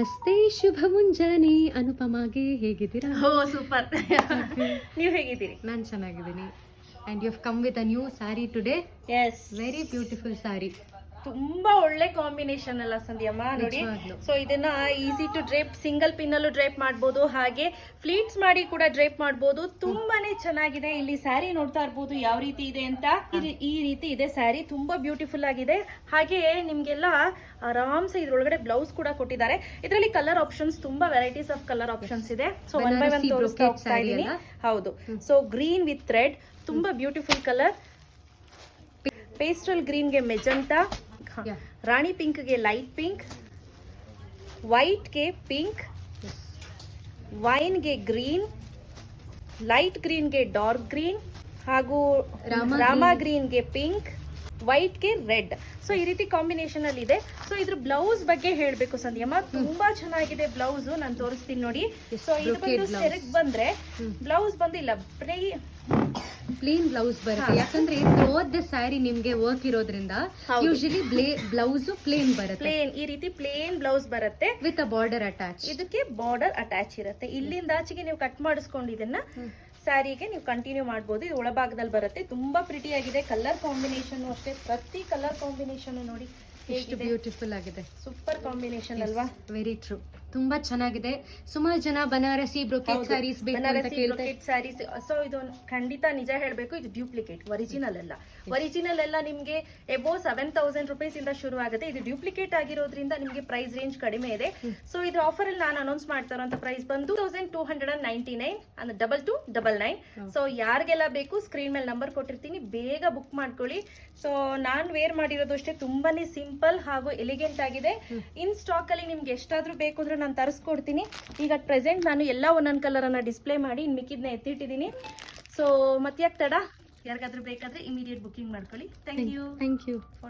ನಮಸ್ತೆ ಶುಭ ಮುಂಜಾನೆ. ಅನುಪಮಾಗೆ ಹೇಗಿದ್ದೀರಾ? ಹೋ ಸೂಪರ್. ನೀವು ಹೇಗಿದ್ದೀರಿ? ನಾನು ಚೆನ್ನಾಗಿದ್ದೀನಿ. And you have come with a new sari today yes very beautiful sari ತುಂಬಾ ಒಳ್ಳೆ ಕಾಂಬಿನೇಷನ್ ಅಲ್ಲ ಸಂಧ್ಯಮ್ಮ ನೋಡಿ. ಸೊ ಇದನ್ನ easy to drape single pin ಅಲ್ಲೂ ಡ್ರೇಪ್ ಮಾಡಬಹುದು ಹಾಗೆ ಫ್ಲೀಟ್ಸ್ ಮಾಡಿ ಕೂಡ ಡ್ರೇಪ್ ಮಾಡಬಹುದು ತುಂಬಾನೇ ಚೆನ್ನಾಗಿದೆ. ಇಲ್ಲಿ ಸ್ಯಾರಿ ನೋಡ್ತಾ ಇರ್ಬೋದು ಯಾವ ರೀತಿ ಇದೆ ಅಂತ. ಈ- ರೀತಿ ಇದೆ ಸ್ಯಾರಿ ತುಂಬಾ ಬ್ಯೂಟಿಫುಲ್ ಆಗಿದೆ. ಹಾಗೆ ನಿಮ್ಗೆಲ್ಲ ಆರಾಮ್ಸೆ ಇದ್ರೊಳಗಡೆ ಬ್ಲೌಸ್ ಕೂಡ ಕೊಟ್ಟಿದ್ದಾರೆ. ಇದರಲ್ಲಿ ಕಲರ್ ಆಪ್ಷನ್ಸ್ ತುಂಬಾ ವೆರೈಟೀಸ್ ಆಫ್ ಕಲರ್ ಆಪ್ಷನ್ಸ್ ಇದೆ. ಸೊ ಒನ್ ಬೈ ಒನ್ ತೋರಿಸ್ತಾ brocade ಹೋಗ್ತಾ ಇದ್ದೀನಿ. ಹೌದು. ಸೊ ಗ್ರೀನ್ ವಿತ್ ರೆಡ್ ತುಂಬಾ ಬ್ಯೂಟಿಫುಲ್ ಕಲರ್ ಪೇಸ್ಟಲ್ ಗ್ರೀನ್ಗೆ ಮೆಜಂತಾ Yeah. ರಾಣಿ ಪಿಂಕ್ಗೆ ಲೈಟ್ ಪಿಂಕ್ ವೈಟ್ಗೆ ಪಿಂಕ್ ವೈನ್ಗೆ ಗ್ರೀನ್ ಲೈಟ್ ಗ್ರೀನ್ಗೆ ಡಾರ್ಕ್ ಗ್ರೀನ್ ಹಾಗೂ ರಾಮ ಗ್ರೀನ್. ಗ್ರೀನ್ಗೆ ಪಿಂಕ್ ವೈಟ್ಗೆ ರೆಡ್. ಸೊ ಈ ರೀತಿ ಕಾಂಬಿನೇಷನ್ ಅಲ್ಲಿ ಇದೆ ಸೊ ಇದ್ರ ಬ್ಲೌಸ್ ಬಗ್ಗೆ ಹೇಳಬೇಕು ಸಂಧ್ಯಮ್ಮ. ತುಂಬಾ ಚೆನ್ನಾಗಿದೆ ಬ್ಲೌಸ್. ನಾನು ತೋರಿಸ್ತೀನಿ ನೋಡಿ. ಸೊ ಇದು ಬಂದು. ಸೆರೆಗ್ ಬಂದ್ರೆ ಬ್ಲೌಸ್ ಬಂದಿಲ್ಲ. ಪ್ರೈ ಪ್ಲೇನ್ ಬ್ಲೌಸ್ ಬರುತ್ತೆ. ಯಾಕಂದ್ರೆ ದ ಸ್ಯಾರಿ ನಿಮ್ಗೆ ವರ್ಕ್ ಇರೋದ್ರಿಂದ. ಯೂಶಲಿ ಬ್ಲೌಸ್ ಪ್ಲೇನ್ ಬರುತ್ತೆ. ಪ್ಲೇನ್ ಈ ರೀತಿ ಪ್ಲೇನ್ ಬ್ಲೌಸ್ ಬರುತ್ತೆ. ವಿತ್ ಅ ಬಾರ್ಡರ್ ಅಟ್ಯಾಚ್ ಇದಕ್ಕೆ ಬಾರ್ಡರ್ ಅಟ್ಯಾಚ್ ಇರುತ್ತೆ. ಇಲ್ಲಿಂದ ಆಚೆಗೆ ನೀವು ಕಟ್ ಮಾಡಿಸ್ಕೊಂಡು ಇದನ್ನ ಸ್ಯಾರಿಗೆ ನೀವು ಕಂಟಿನ್ಯೂ ಮಾಡ್ಬೋದು. ಇದು ಒಳಭಾಗದಲ್ಲಿ ಬರುತ್ತೆ. ತುಂಬಾ ಪ್ರಿಟಿ ಆಗಿದೆ. ಕಲರ್ ಕಾಂಬಿನೇಷನ್ ಅಷ್ಟೇ. ಪ್ರತಿ ಕಲರ್ ಕಾಂಬಿನೇಷನ್ ನೋಡಿ ಎಷ್ಟು ಬ್ಯೂಟಿಫುಲ್ ಆಗಿದೆ. ಸೂಪರ್ ಕಾಂಬಿನೇಷನ್ ಅಲ್ವಾ? ವೆರಿ ಟ್ರೂ ತುಂಬಾ ಚೆನ್ನಾಗಿದೆ. ಸುಮಾರು ಜನ ಬನಾರಸಿ ಬ್ರೊಕೆಟ್ ಸ್ಯಾರೀಸ್ ಅಂತ ಕೇಳ್ತಾ ಸ್ಯಾರೀಸ್ ಸೊ ಇದು ಖಂಡಿತ ನಿಜ ಹೇಳಬೇಕು ಇದು ಡ್ಯೂಪ್ಲಿಕೇಟ್ ಒರಿಜಿನಲ್ ಅಲ್ಲ ಒರಿಜಿನಲ್ ಎಲ್ಲ ನಿಮಗೆ ಎಬೋ ಸೆವೆನ್ ತೌಸಂಡ್ ರುಪೀಸ್ ಇಂದ ಶುರು ಆಗುತ್ತೆ. ಇದು ಡ್ಯೂಪ್ಲಿಕೇಟ್ ಆಗಿರೋದ್ರಿಂದ ನಿಮಗೆ ಪ್ರೈಸ್ ರೇಂಜ್ ಕಡಿಮೆ ಇದೆ. ಸೊ ಇದ್ರ ಆಫರ್ ಅಲ್ಲಿ ನಾನು ಅನೌನ್ಸ್ ಮಾಡ್ತಾ ಪ್ರೈಸ್ ಬಂದು thousand two hundred and ninety nine ಅಂದ್ರೆ double two double nine so ಯಾರಿಗೆಲ್ಲ ಬೇಕು ಸ್ಕ್ರೀನ್ ಮೇಲೆ ನಂಬರ್ ಕೊಟ್ಟಿರ್ತೀನಿ. ಬೇಗ ಬುಕ್ ಮಾಡ್ಕೊಳ್ಳಿ. ಸೊ ನಾನು ವೇರ್ ಮಾಡಿರೋದು ಅಷ್ಟೇ ತುಂಬಾನೇ ಸಿಂಪಲ್ ಹಾಗೂ ಎಲಿಗೆಂಟ್ ಆಗಿದೆ. ಇನ್ ಸ್ಟಾಕ್ ಅಲ್ಲಿ ನಿಮ್ಗೆ ಎಷ್ಟಾದ್ರೂ ಬೇಕು ಅಂದ್ರೆ ನಾನು ತರಿಸ್ಕೊಡ್ತೀನಿ. ಈಗ ಪ್ರೆಸೆಂಟ್ ನಾನು ಎಲ್ಲ ಒಂದೊಂದು ಕಲರನ್ನು ಅನ್ನ ಡಿಸ್ಪ್ಲೇ ಮಾಡಿ ಇನ್ನು ಮಿಕ್ಕಿದ್ನ ಎತ್ತಿಟ್ಟಿದ್ದೀನಿ. ಸೊ ಮತ್ತೆ ಯಾಕೆ ತಡ? ಯಾರಿಗಾದ್ರೂ ಬೇಕಾದ್ರೆ ಇಮಿಡಿಯೇಟ್ ಬುಕ್ಕಿಂಗ್ ಮಾಡ್ಕೊಳ್ಳಿ. Thank you thank you